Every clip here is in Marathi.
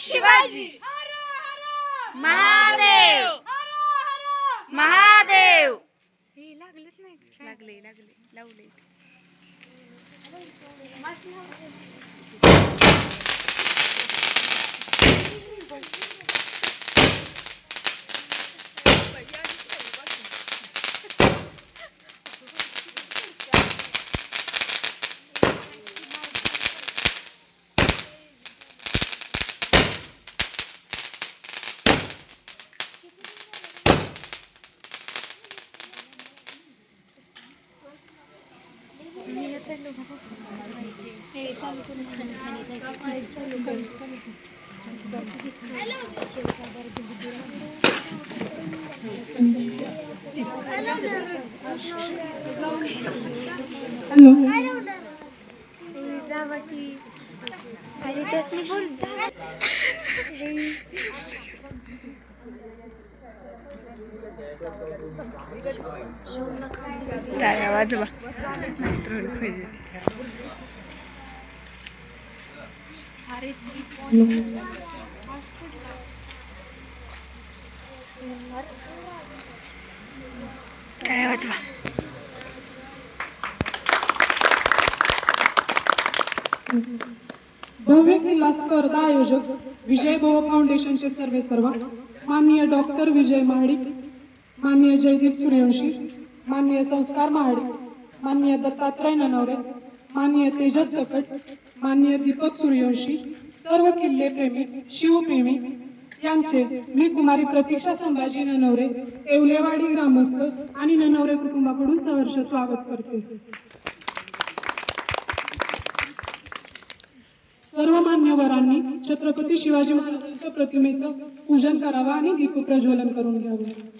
शिवाजी. महादेव. महादेव. हे लागलेच नाही लागले लागले लावले. हॅलो. अरे त्यासनी बोल टाळ्या वाजवा. टाळ्या वाजवा. भव्य स्पर्धा आयोजक विजय भव फाउंडेशनचे सर्वे सर्व. माननीय डॉक्टर विजय महाडिक माननीय जयदीप सूर्यवंशी माननीय संस्कार महाडे माननीय दत्तात्रय ननवरे माननीय तेजस सकट माननीय दीपक सूर्यवंशी सर्व किल्ले प्रेमी शिवप्रेमी यांचे मी कुमारी प्रतीक्षा संभाजी ननवरे येवलेवाडी ग्रामस्थ आणि ननवरे कुटुंबाकडून सहर्ष स्वागत करते. सर्व मान्यवरांनी छत्रपती शिवाजी महाराजांच्या प्रतिमेचं पूजन करावं आणि दीपप्रज्वलन करून घ्यावं.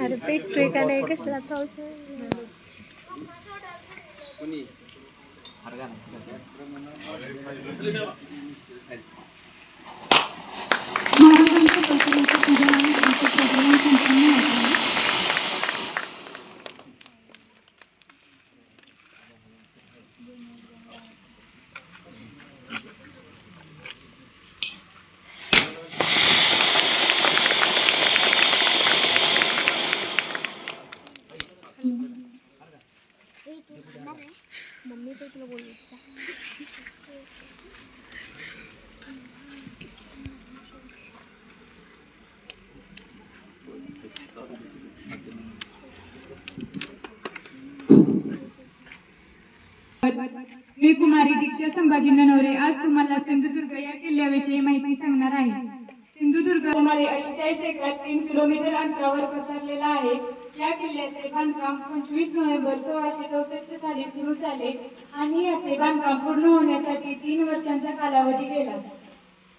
अरे पेट का नाही कसला पाऊस महाराजांच्या प्रतिमेचं कुमारी संभाजी ननवरे आज तुम्हाला सिंधुदुर्ग या किल्ल्याविषयी माहिती सांगणार आहे. सिंधुदुर्ग सुमारे अठ्ठेचाळीस एकरात तीन किलोमीटर अंतरावर पसरलेला आहे. या किल्ल्याचे बांधकाम पंचवीस नोव्हेंबर सोळाशे चौसष्ट साली सुरू झाले आणि याचे बांधकाम पूर्ण होण्यासाठी तीन वर्षांचा कालावधी गेला.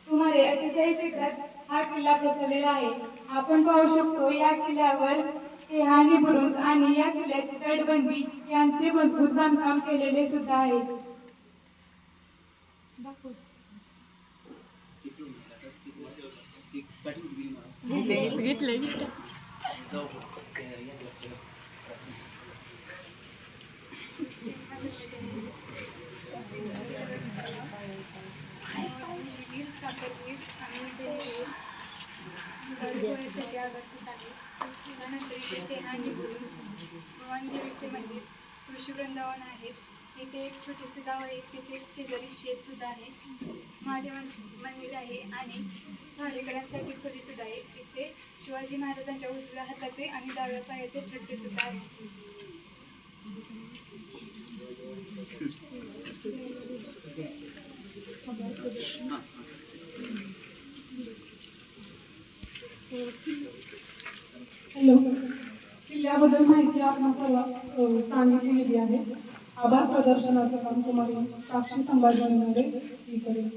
सुमारे अठ्ठेचाळीस एकरात हा किल्ला पसरलेला आहे. आपण पाहू शकतो या किल्ल्यावर तेहानी बुरुज आणि या किल्ल्याची तटबंदी यांचे मजबूत बांधकाम केलेले सुद्धा आहे. त्यानंतर इथे तेहानी बुरुज भगवान मंदिर कृषी वृंदावन आहे. इथे एक छोटेसे गाव आहे तिथे शेजारी शेत सुद्धा आहे. महादेव मंदिर आहे आणि भाडेकरांसाठी खोली सुद्धा आहे. इथे शिवाजी महाराजांच्या उजव्या हाताचे आणि डाव्या पायाचे ठसेसुद्धा सुद्धा हॅलो. किल्ल्याबद्दल माहिती आपण सर्व सांगितलेली आहे. आभार प्रदर्शनाचं काम तुम्हाला साक्षी संभाजीनगरे ही करेल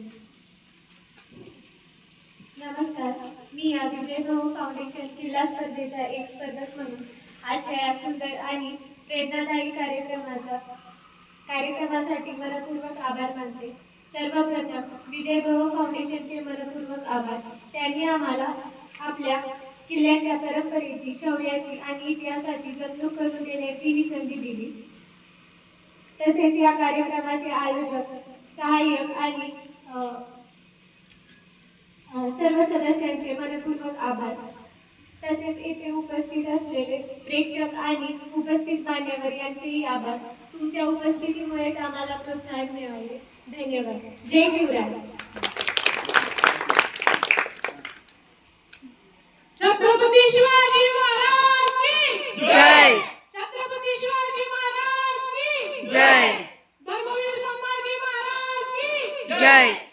नमस्कार मी या विजय भाऊ फाउंडेशन किल्ला स्पर्धेचा एक स्पर्धक म्हणून आजच्या या सुंदर आणि प्रेरणादायी कार्यक्रमाचा कार्यक्रमासाठी मनपूर्वक आभार मानते. सर्वप्रथम विजय भाऊ फाउंडेशनचे मनपूर्वक आभार. त्यांनी आम्हाला आपल्या किल्ल्याच्या परंपरेची शौर्याची आणि इतिहासाची जपणूक करून देण्याची ही संधी दिली. तसेच या कार्यक्रमाचे आयोजक सहाय्यक आणि सर्व सदस्यांचे मनपूर्वक आभार. तसेच येथे उपस्थित असलेले प्रेक्षक आणि उपस्थित मान्यवर यांचेही आभार. तुमच्या उपस्थितीमुळेच आम्हाला प्रोत्साहन मिळाले. धन्यवाद. जय शिवराय. Jai.